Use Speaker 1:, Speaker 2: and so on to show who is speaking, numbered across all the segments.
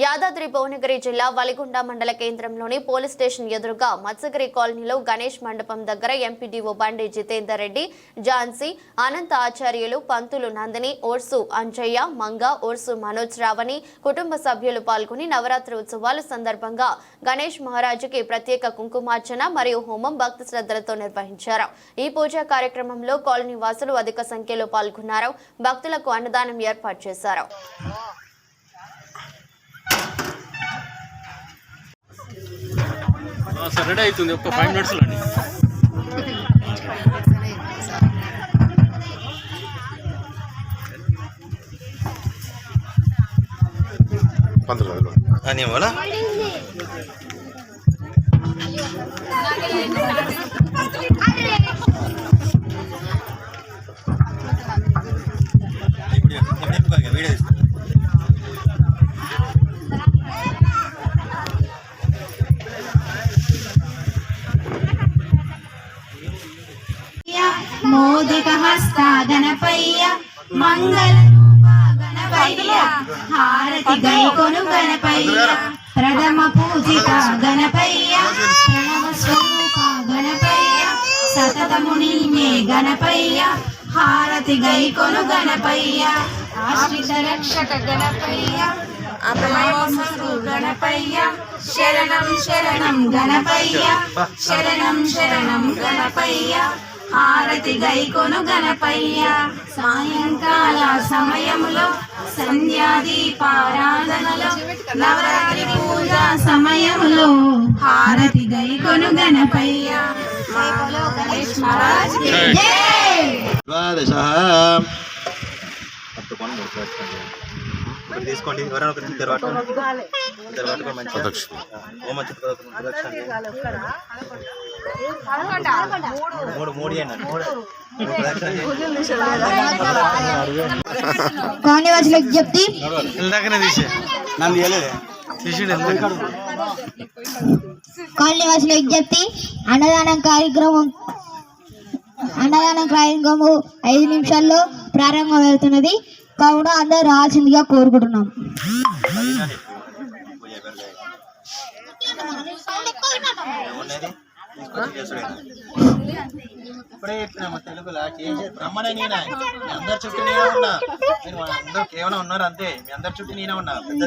Speaker 1: యాదాద్రి భువనగిరి జిల్లా వలిగొండ మండల కేంద్రంలోని పోలీస్ స్టేషన్ ఎదురుగా మత్స్యగిరి కాలనీలో గణేష్ మండపం దగ్గర ఎంపీడీఓ బండి జితేందర్ రెడ్డి ఝాన్సీ అనంత ఆచార్యులు పంతులు నందిని ఓర్సు అంజయ్య మంగ ఓర్సు మనోజ్ రావణి కుటుంబ సభ్యులు పాల్గొని నవరాత్రి ఉత్సవాల సందర్భంగా గణేష్ మహారాజుకి ప్రత్యేక కుంకుమార్చన మరియు హోమం భక్తి శ్రద్ధలతో నిర్వహించారు. ఈ పూజా కార్యక్రమంలో కాలనీ వాసులు అధిక సంఖ్యలో పాల్గొన్నారు. భక్తులకు అన్నదానం ఏర్పాటు చేశారు.
Speaker 2: సార్ రెడీ అవుతుంది. ఒక ఫైవ్ మినిట్స్లో అండి.
Speaker 3: అని बोला
Speaker 4: మోదిక హస్త గణపయ్య మంగళ గణపయ్య హారతి గైకొను గణపయ్య ప్రథమ పూజిత గణపయ్య ప్రణవ స్వరూప గణపయ్య సతతము నిల్మే గణపయ్య హారతి గైకొను గణపయ్య ఆశ్రిత రక్షక గణపయ్య అభయవస్తు గణపయ్య శరణం శరణం గణపయ్య. శరణం శరణం గణపయ్య. హారతి గైకొను గణపయ్య. సాయంకాల సమయములో సంధ్యాదీపారాధనలో నవరాత్రి పూజ సమయములో హారతి గైకొను గణపయ్య. మాలో గణేష్ మహారాజ్!
Speaker 3: ద్వాదశ ఒకటి తీసుకోండి. ఎవరైనా ఒకటి ఇద్దరు పట్టుకోండి పట్టుకోండి మంచిగా
Speaker 5: ప్రదక్షిణ
Speaker 3: మూడు మూడు మూడు.
Speaker 4: విజ్ఞప్తి
Speaker 2: ఇందాకనే తీసే.
Speaker 3: నన్ను తీయలేదే.
Speaker 2: తీసిండు
Speaker 4: కాలనీవాసుల విజ్ఞప్తి అన్నదానం కార్యక్రమం అన్నదానం కార్యక్రమం ఐదు నిమిషాల్లో ప్రారంభం అవుతున్నది కావున అందరూ రావాల్సిందిగా కోరుకుంటున్నాం.
Speaker 3: ఉన్నది తీసుకొచ్చి ఇప్పుడే చెప్పినా తెలుగులా బ్రహ్మనే నేనే. మీ అందరి చుట్టూ నేనే ఉన్నా. మీరు అందరూ కేవలం ఉన్నారు అంతే. మీ అందరి చుట్టూ నేనే ఉన్నా పెద్ద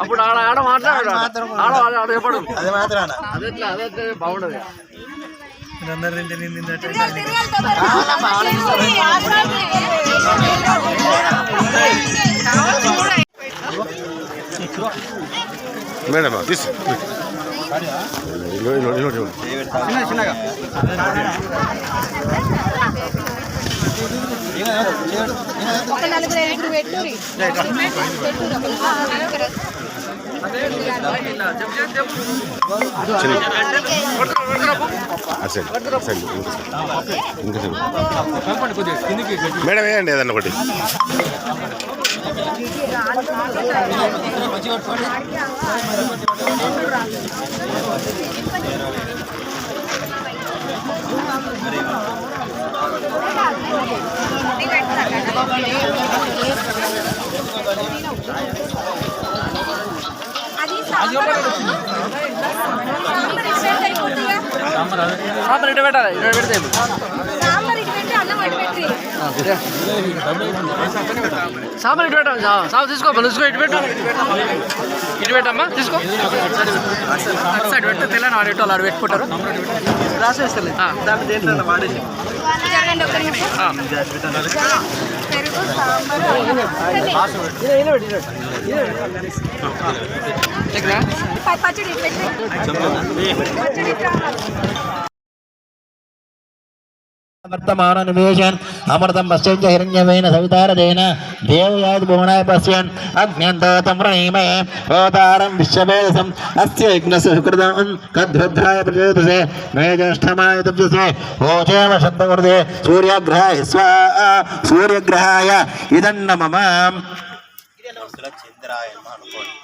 Speaker 2: అప్పుడు ఆడ ఆడ మాట్లాడు. ఆడ ఆడ ఆడ చెప్పడు.
Speaker 3: అది మాత్రాన
Speaker 2: అదే అదే బాగుండదు. అందరు తింటే నేను తిన్నట్టు
Speaker 5: మేడం తీసు ఇల్లు ఇల్లు ఇల్లు మేడం వేయండి ఏదన్నా ఒకటి.
Speaker 2: సాంబార్ ఇటు పెట్టాలి ఇటు పెడితే సాంబార్ ఇటు పెట్టాలి సాంబార్ తీసుకో తీసుకో ఇటు పెట్టు. ఇటు పెట్టమ్మా తీసుకో. అటు సైడ్ పెట్టు తెల్లని వాడు ఇటు ఆడు పెట్టుకుంటారు. రాసేస్తలే. దాంట్లో దేంట్లో వాడేసి.
Speaker 6: అమృతం పశ్చంచ హిరణ్యమైన సవితారదేన దేవయాది భువనాయ పశ్యన్ అగ్న్యంతోతం ప్రణీమే హోతారం విశ్వవేదసం అస్య యజ్ఞస్య సుకృతం కద్రుద్రాయ ప్రచోదసే మే జ్యేష్ఠమాయ తప్యసే ఓచేమ శబ్దకృతే సూర్యగ్రహాయ స్వా సూర్యగ్రహాయ ఇదన్న మమ
Speaker 3: చంద్రాయ నమః అనుకోండి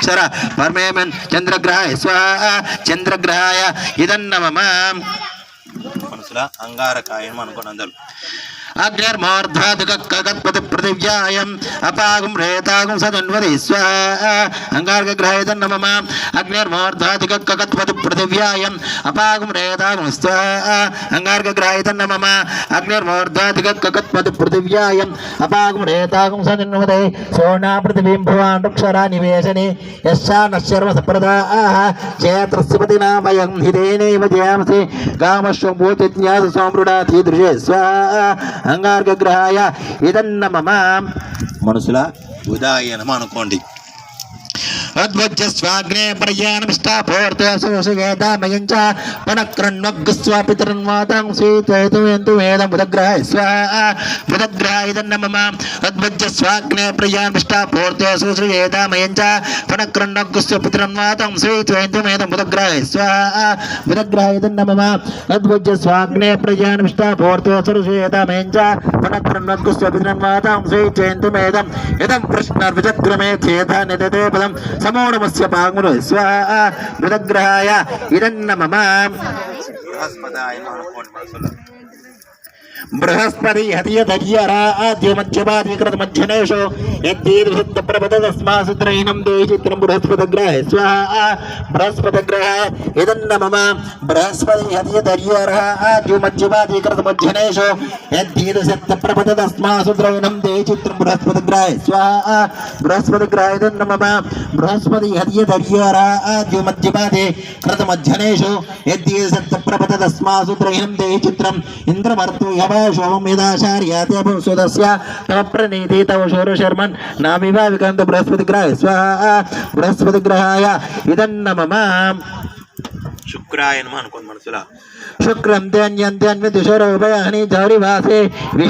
Speaker 6: అక్షర పరమేమన్ చంద్రగ్రహాయ స్వాహ చంద్రగ్రహాయ ఇదన్నమమ
Speaker 3: మనసులా అంగారకాయం అనుకోండి అందరూ.
Speaker 6: അഗ്നിർമോർധ്വാതുകകത്പതി പൃഥിവ്യായം അപാകും രേതാകും സതന്വതി സ്വ അംഗാർഗ്രഹേതൻ നമമ അഗ്നിർമോർധ്വാതുകകത്പതി പൃഥിവ്യായം അപാകും രേതാകും സ്വ അംഗാർഗ്രഹേതൻ നമമ അഗ്നിർമോർധ്വാതുകകത്പതി പൃഥിവ്യായം അപാകും രേതാകും സതന്വതി സോണാ പൃഥിവീം ഭവാണ്ടക്ഷരാ നിവേശനെ യശാ നശ്ചർമ്മ സപ്രദാഹ ക്ഷേത്രസ്പതിനാ വയം ഹിതേനൈവ ജയാംസി കാമശ്വം ഭൂതിജ്ഞാസ സ്വാമൃടാധീദൃശേ സ്വാ అంగార్గగ్రహాయ ఇదన్న మమ.
Speaker 3: మనసుల ఉదాయనం అనుకోండి
Speaker 6: अद्वज्जस्वाग्ने पर्याणमिष्टाभोर्तसुगेदामयं च पुनक्रन्वग्स्वापितरन्वातां सीतेतुयन्तु वेदमुदग्रह स्वाहा। मुदग्रहायदन्न मम अद्वज्जस्वाग्ने पर्याणमिष्टाभोर्ते सुश्रुगेदामयं च पुनक्रन्वग्स्वपितरन्वातां सीतेतु वेदमुदग्रह स्वाहा। मुदग्रहायदन्न मम अद्वज्जस्वाग्ने पर्याणमिष्टाभोर्ते सुश्रुगेदामयं च पुनक्रन्वग्स्वपितरन्वातां सीतेतु वेदं। यदं प्रश्नर्विचक्रमे चेता निदते पदम् సుసువేదామయం చ పునఃక్రన్వగ్స్వ పితరన్వాతం సీతేతు వేదం ఇదం కృష్ణర్విచక్రమే బృహస్పతి హతియధర్యరాద్యమధ్యపాదీకృత మధ్యనేషు యద్దీర్షుద్ధ ప్రపద తస్మాసుత్రైనం దేశిత్రం బృహస్పతిగ్రహ స్వాహ బృహస్పతిగ్రహ ఇదన్న మమ బృహస్పతి హతియధర్యరాద్యమధ్యపాదీకృత మధ్యనేషు యద్దీర్షుద్ధ ప్రపద తస్మాసుత్రైనం దేశిత్రం బృహస్పతిగ్రహ స్వాహ బృహస్పతిగ్రహ ఇదన్న మమ బృహస్పతి హతియధర్యరాద్యమధ్యపాదే కృత మధ్యనేషు యద్దీర్షుద్ధ ప్రపద తస్మాసుత్రైనం దేచిత్రం ఇంద్రమర్తు యవ శోమం యదాచార్యాత్యభుసుదస్య తమ ప్రణీతి తవ శౌర శర్మన్. నా వివావికంత బృహస్పతి గ్రహాయ. స్వాహ. బృహస్పతి గ్రహాయ. ఇదన్న మమ
Speaker 3: శుక్రాయనం అనుకోండి మనసులో.
Speaker 6: శుక్రం ధ్యాన్యంత్యన్వితుషరోభయాని చౌరివాసే.